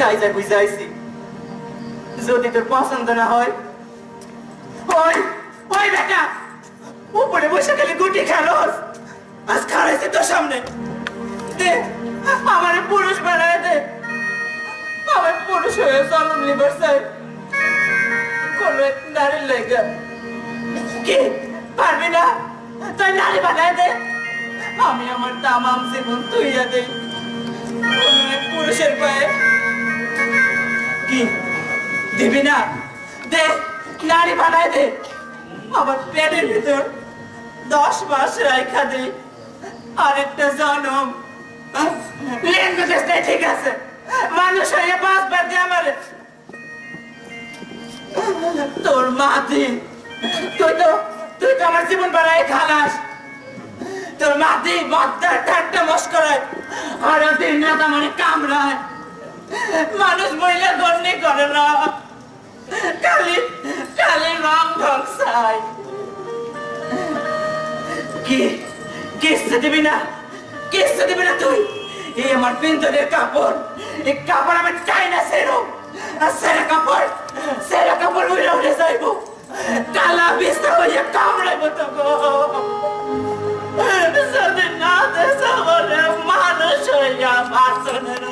সাইজা বুঝাইছি যদি তোর পছন্দ না হয় বেটা উপরে বসে খালি গুটি খেলোস আজ খারাইছে তোর সামনে আমার পুরুষ বানায় দে আমার পুরুষ হয়ে চলন নিবার কোন নারীর লেগে কি পারবি না তুই নারী বানায় দে আমি আমার তামাম জীবন তুইয়া দেই দিবি না? দে নারী বানায় দে। আমার পেটের ভিতর দশ মাস রাইখা দে। আরেকটা জনম। ঠিক আছে। মানুষ হয়ে বাঁচবার দে আমার। তোর মাতি তুই তো তুই তো আমার জীবন বাড়াই খালাস। তোর মাতি মদ্দার ঠাট্টা মস্করায়। আর দিন রাত আমার কামড়ায়। মানুষ মহিলা গণ্যে করে না। খালি খালি রং ঢং চাই। কি, কিস্তি দিবি না? কিস্তি দিবি না তুই? এই আমার পিন্তলের কাপড়। এই কাপড় আমি চাই না সেরম আর সেরা কাপড় সেরা কাপড় উড়ে উড়ে যাইব। কালা বিস্তা হইয়া কামড়াইব তো গো যদি না দেশ মানুষ হইয়া বাসনের